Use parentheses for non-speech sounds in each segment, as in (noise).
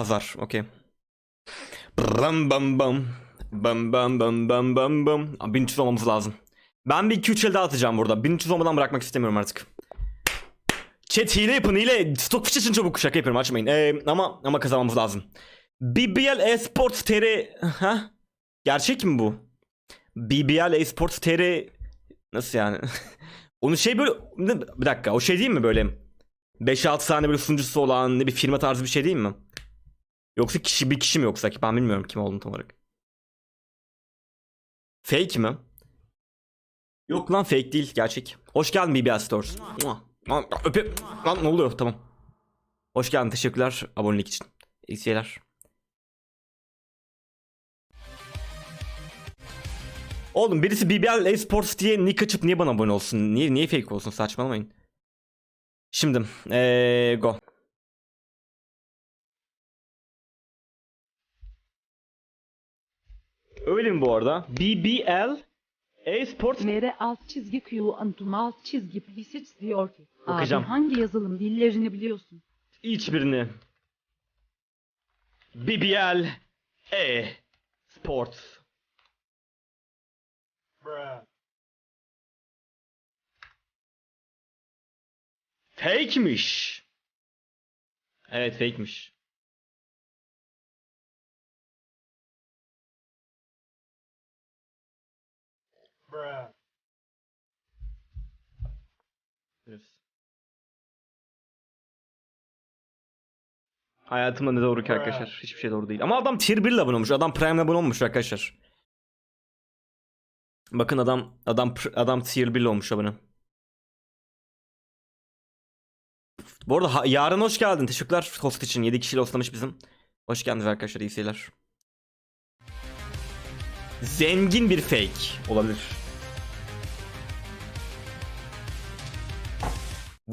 Pazar. Okey. Bam bam bam. Bam bam bam bam bam bam. Abi 1300 olmamız lazım. Ben bir 2-3 el daha atacağım burada. 1300 olmadan bırakmak istemiyorum artık. Chat hile yapın hile. Stockfish için çabuk şaka yapıyorum açmayın. Ee, ama ama kazanmamız lazım. BBL Esports TR... Ha? Gerçek mi bu? BBL Esports TR... Nasıl yani? (laughs) Onu şey böyle... Bir dakika o şey değil mi böyle? 5-6 tane böyle sunucusu olan bir firma tarzı bir şey değil mi? Yoksa kişi bir kişi mi yoksa ki ben bilmiyorum kim olduğunu tam olarak. Fake mi? Yok lan fake değil gerçek. Hoş geldin BBL Stores. Mua. Lan ne oluyor tamam. Hoş geldin teşekkürler abonelik için. İyi seyirler. Oğlum birisi BBL Esports diye nick açıp niye bana abone olsun? Niye niye fake olsun saçmalamayın. Şimdi eee go. Öyle mi bu arada? BBL Esports Mere alt çizgi Q antum alt çizgi Plisits diyor ki. Bakacağım. Abi hangi yazılım dillerini biliyorsun? hiçbirini. BBL E Sports. Fake'miş. Evet fake'miş. Evet. Hayatımda ne doğru ki arkadaşlar? Hiçbir şey doğru değil. Ama adam tier 1 ile abone olmuş. Adam Prime'le abone olmuş arkadaşlar. Bakın adam adam adam tier 1 ile olmuş abone. Bu arada ha- yarın hoş geldin. Teşekkürler host için. 7 kişiyle hostlamış bizim. Hoş geldiniz arkadaşlar. İyi seyirler. Zengin bir fake olabilir.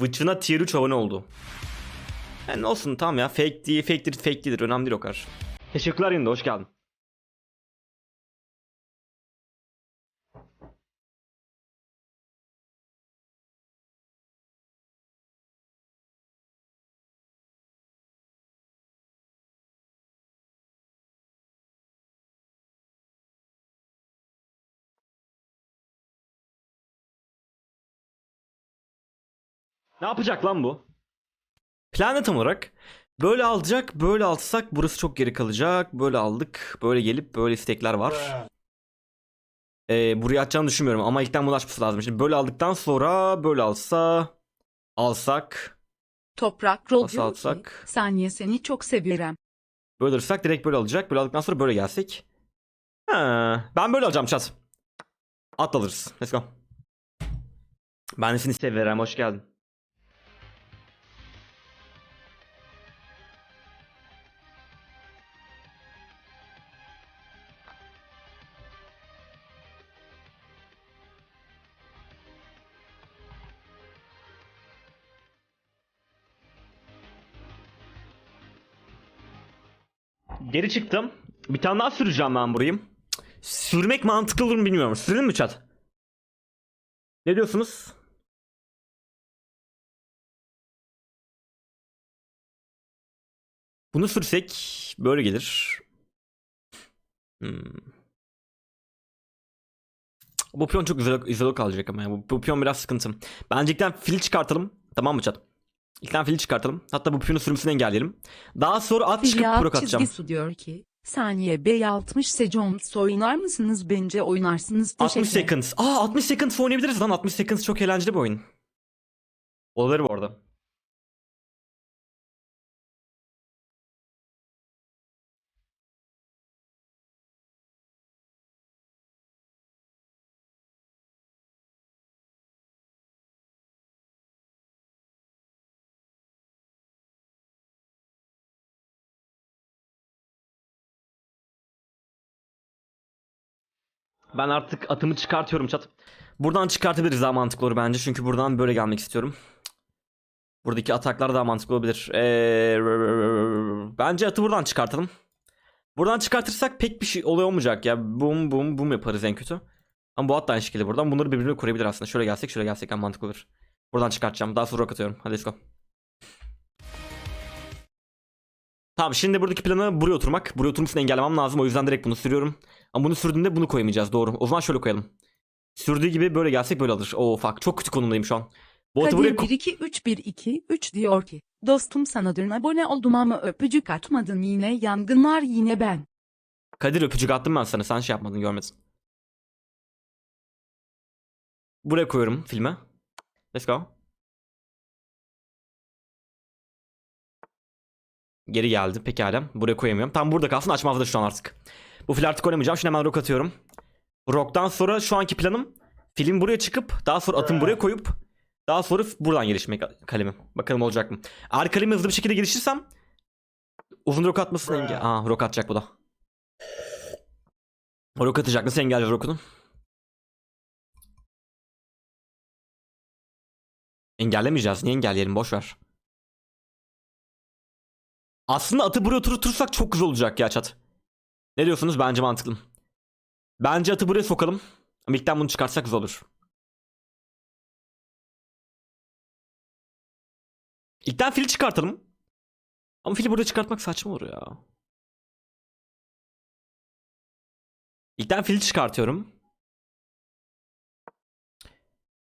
Vıçına tier 3 abone oldu. Yani olsun tamam ya fake diye fake'tir fake değildir önemli değil o kadar. Teşekkürler yine de hoş geldin. Ne yapacak lan bu? Plan tam olarak böyle alacak, böyle alsak burası çok geri kalacak. Böyle aldık, böyle gelip böyle istekler var. Ee, buraya atacağını düşünmüyorum ama ilkten bunu açması lazım. Şimdi böyle aldıktan sonra böyle alsa alsak Toprak Rol diyor ki, alsak? saniye seni çok seviyorum. böyle alırsak direkt böyle alacak. Böyle aldıktan sonra böyle gelsek. Ha, ben böyle alacağım chat. At alırız. Let's go. Ben de seni severim. Hoş geldin. Geri çıktım. Bir tane daha süreceğim ben burayı. Sürmek mantıklı olur mu bilmiyorum. Sürelim mi chat? Ne diyorsunuz? Bunu sürsek böyle gelir. Hmm. Bu piyon çok güzel kalacak ama ya. Bu, bu piyon biraz sıkıntı. Bence ilkten fil çıkartalım. Tamam mı chat? İlkten fili çıkartalım. Hatta bu piyonu sürümsünü engelleyelim. Daha sonra at çıkıp Fiyat pro atacağım. çizgisi diyor ki. Saniye B60 Seconds oynar mısınız? Bence oynarsınız. 60 Teşekkür. seconds. Aa 60 seconds oynayabiliriz lan. 60 seconds çok eğlenceli bir oyun. Olabilir bu arada. Ben artık atımı çıkartıyorum chat. Buradan çıkartabiliriz daha mantıklı olur bence. Çünkü buradan böyle gelmek istiyorum. Buradaki ataklar daha mantıklı olabilir. Ee, bence atı buradan çıkartalım. Buradan çıkartırsak pek bir şey olay olmayacak ya. Bum bum bum yaparız en kötü. Ama bu at da aynı şekilde buradan. Bunları birbirine koruyabilir aslında. Şöyle gelsek şöyle gelsek en mantıklı olur. Buradan çıkartacağım. Daha sonra atıyorum. Hadi let's go. Tamam şimdi buradaki planı buraya oturmak. Buraya oturmasını engellemem lazım. O yüzden direkt bunu sürüyorum. Ama bunu sürdüğünde bunu koyamayacağız doğru. O zaman şöyle koyalım. Sürdüğü gibi böyle gelsek böyle alır. Oo fuck çok kötü konumdayım şu an. Bu buraya Kadir ko- 1 2 3 1 2 3 diyor ki dostum sana dün abone oldum ama öpücük atmadın yine yangınlar yine ben. Kadir öpücük attım ben sana. Sen şey yapmadın görmedin. Buraya koyuyorum filme. Let's go. Geri geldi pekala. Buraya koyamıyorum. Tam burada kalsın açmazdı şu an artık. Bu fil artık oynamayacağım. Şimdi hemen rock atıyorum. Rock'tan sonra şu anki planım film buraya çıkıp daha sonra atımı buraya koyup daha sonra buradan gelişmek kalemim. Bakalım olacak mı? Eğer kalemi hızlı bir şekilde geliştirsem uzun rock atmasını engel... Aa rock atacak bu da. Rock atacak. Nasıl engelleyeceğiz rock'unu? Engellemeyeceğiz. Niye engelleyelim? Boş ver. Aslında atı buraya oturtursak çok güzel olacak ya chat. Ne diyorsunuz? Bence mantıklı. Bence atı buraya sokalım. Ama ilkten bunu çıkartsak güzel olur. İlkten fili çıkartalım. Ama fili burada çıkartmak saçma olur ya. İlkten fili çıkartıyorum.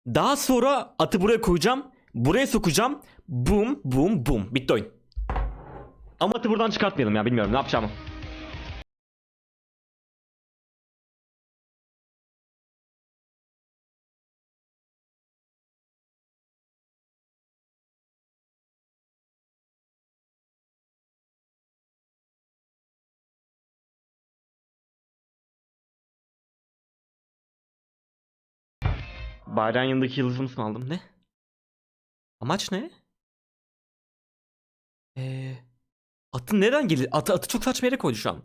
Daha sonra atı buraya koyacağım. Buraya sokacağım. Boom boom boom. Bitti oyun. Ama atı buradan çıkartmayalım ya bilmiyorum ne yapacağımı. Bayrağın yanındaki yıldızımı mı aldım? Ne? Amaç ne? Ee, atın neden gelir? Atı, atı çok saçma yere koydu şu an.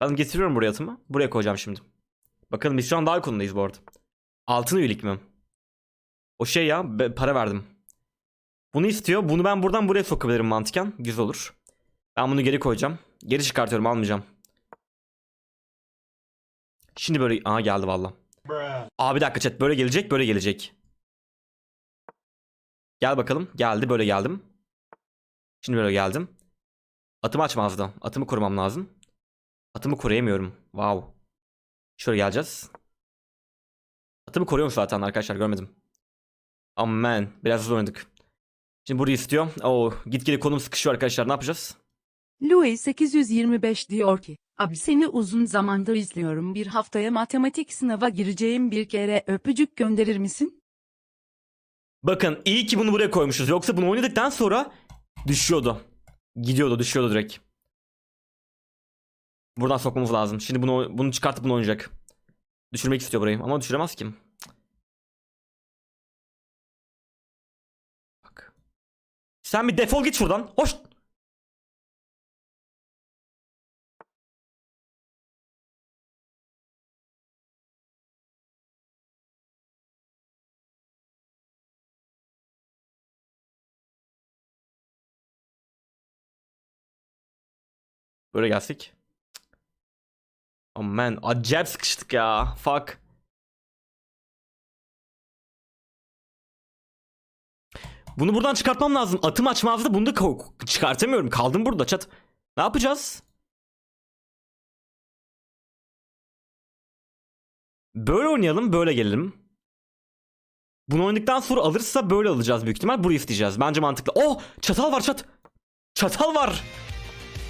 Ben getiriyorum buraya atımı. Buraya koyacağım şimdi. Bakalım biz şu an daha konudayız bu arada. Altın üyelik mi? O şey ya para verdim. Bunu istiyor. Bunu ben buradan buraya sokabilirim mantıken. Güzel olur. Ben bunu geri koyacağım. Geri çıkartıyorum almayacağım. Şimdi böyle... Aha geldi valla. Abi bir dakika chat böyle gelecek böyle gelecek. Gel bakalım. Geldi böyle geldim. Şimdi böyle geldim. Atımı açmazdı. Atımı korumam lazım. Atımı koruyamıyorum. Wow. Şöyle geleceğiz. Atımı koruyorum zaten arkadaşlar görmedim. Aman biraz hızlı oynadık. Şimdi burayı istiyor. Oo gitgide konum sıkışıyor arkadaşlar ne yapacağız? Louis 825 diyor ki abi seni uzun zamandır izliyorum bir haftaya matematik sınava gireceğim bir kere öpücük gönderir misin? Bakın iyi ki bunu buraya koymuşuz. Yoksa bunu oynadıktan sonra düşüyordu. Gidiyordu düşüyordu direkt. Buradan sokmamız lazım. Şimdi bunu bunu çıkartıp bunu oynayacak. Düşürmek istiyor burayı ama düşüremez ki. Bak. Sen bir defol git şuradan. Hoş. Böyle gelsek. Oh man acayip sıkıştık ya. Fuck. Bunu buradan çıkartmam lazım. Atım açmazdı. Bunu da çıkartamıyorum. Kaldım burada çat. Ne yapacağız? Böyle oynayalım, böyle gelelim. Bunu oynadıktan sonra alırsa böyle alacağız büyük ihtimal. Burayı isteyeceğiz. Bence mantıklı. Oh! Çatal var çat. Çatal var.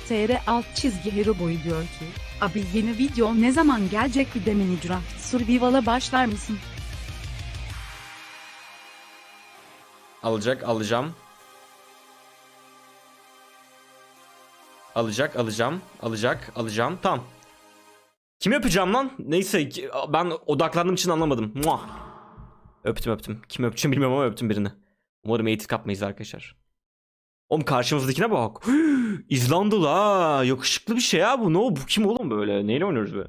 TR alt çizgi hero boyu diyor ki abi yeni video ne zaman gelecek bir de Minecraft Survival'a başlar mısın? Alacak, alacağım. Alacak, alacağım. Alacak, alacağım. Tamam. Kimi öpeceğim lan? Neyse ben odaklandığım için anlamadım. Muah. Öptüm öptüm. Kimi öpeceğim bilmiyorum ama öptüm birini. Umarım eğitim kapmayız arkadaşlar. Oğlum karşımızdakine bak. İzlandalı ha. Yakışıklı bir şey ya bu. Ne o? Bu kim oğlum böyle? Neyle oynuyoruz be?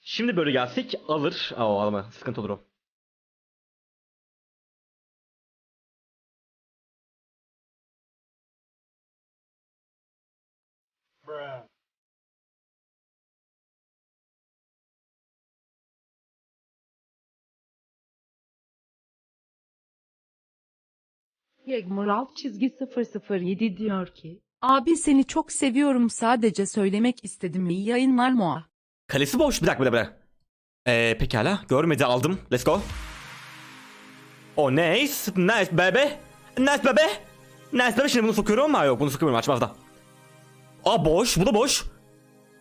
Şimdi böyle gelsek alır. Aa alma. Sıkıntı olur o. Yegmur alt çizgi 007 diyor ki, Abi seni çok seviyorum sadece söylemek istedim iyi yayınlar Moa. Kalesi boş. Bir dakika bir dakika. Ee, pekala. Görmedi aldım. Let's go. Oh nice. Nice bebe. Nice bebe. Nice bebe. Şimdi bunu sokuyorum ama yok bunu sokuyorum açmaz da. Aa boş. Bu da boş.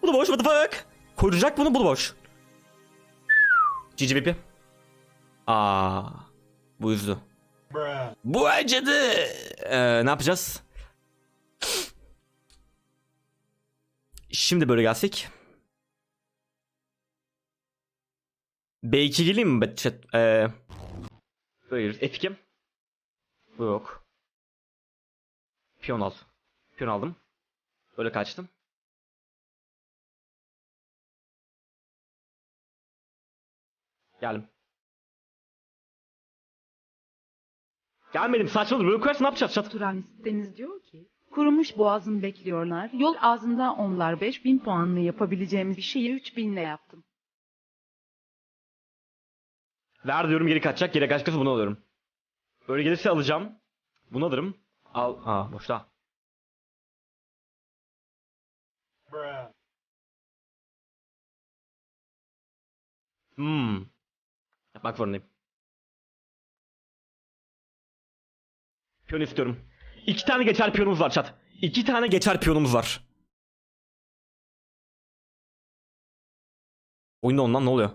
Bu da boş. What the fuck? Koyacak bunu bu da boş. GG pipi. Aa. Bu üzdü. Bu acıdı. Ee, ne yapacağız? Şimdi böyle gelsek. B2 geleyim mi? Chat, ee, böyle F2. Bu yok. Piyon al. Piyon aldım. Böyle kaçtım. Geldim. Gelmedim saçmalıdır. Böyle koyarsın ne yapacağız chat? Turanist Deniz diyor ki, kurumuş boğazım bekliyorlar. Yol ağzında onlar 5000 puanlı yapabileceğimiz bir şeyi 3000 ile yaptım. Ver diyorum geri kaçacak. Geri kaçacaksa bunu alıyorum. Böyle gelirse alacağım. Bunu alırım. Al. Aa boşta. Hmm. Yapmak zorundayım. Piyon istiyorum. İki tane geçer piyonumuz var chat. İki tane geçer piyonumuz var. Oyunda ondan ne oluyor?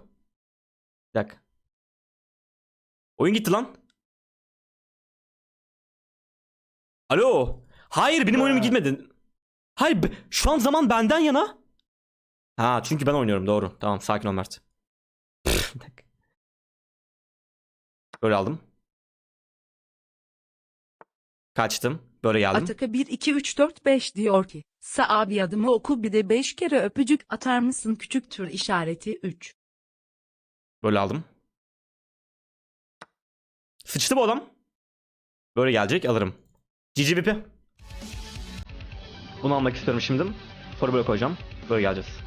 Bir dakika. Oyun gitti lan. Alo. Hayır benim oyunum gitmedi. Hayır şu an zaman benden yana. Ha çünkü ben oynuyorum doğru. Tamam sakin ol Mert. (laughs) Böyle aldım. Kaçtım. Böyle geldim. Ataka 1 2 3 4 5 diyor ki, Sa abi adımı oku bir de 5 kere öpücük atar mısın küçük tür işareti 3. Böyle aldım. Sıçtı bu adam. Böyle gelecek alırım. Cici Bipi. Bunu almak istiyorum şimdi. Sonra böyle koyacağım. Böyle geleceğiz.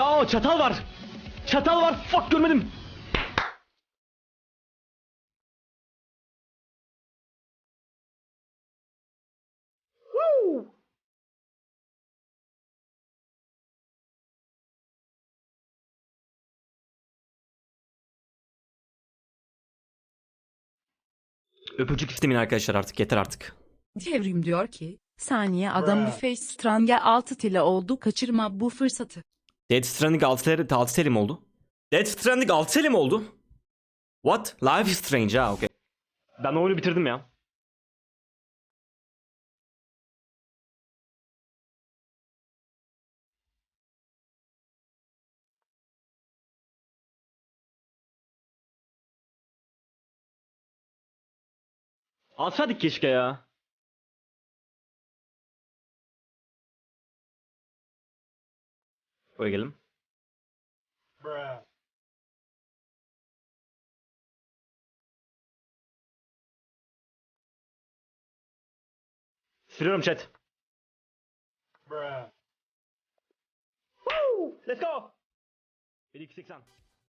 Aa çatal var. Çatal var. Fuck görmedim. Öpücük istemeyin arkadaşlar artık yeter artık. Devrim diyor ki, saniye adam bir face strange 6 tile oldu kaçırma bu fırsatı. Dead Stranding 6 seri, 6 seri mi oldu? Dead Stranding 6 seri mi oldu? What? Life is Strange ha okey. Ben oyunu bitirdim ya. Alsaydık keşke ya. Buraya gelin. Sürüyorum chat. Woo! Let's go. 1 2 80.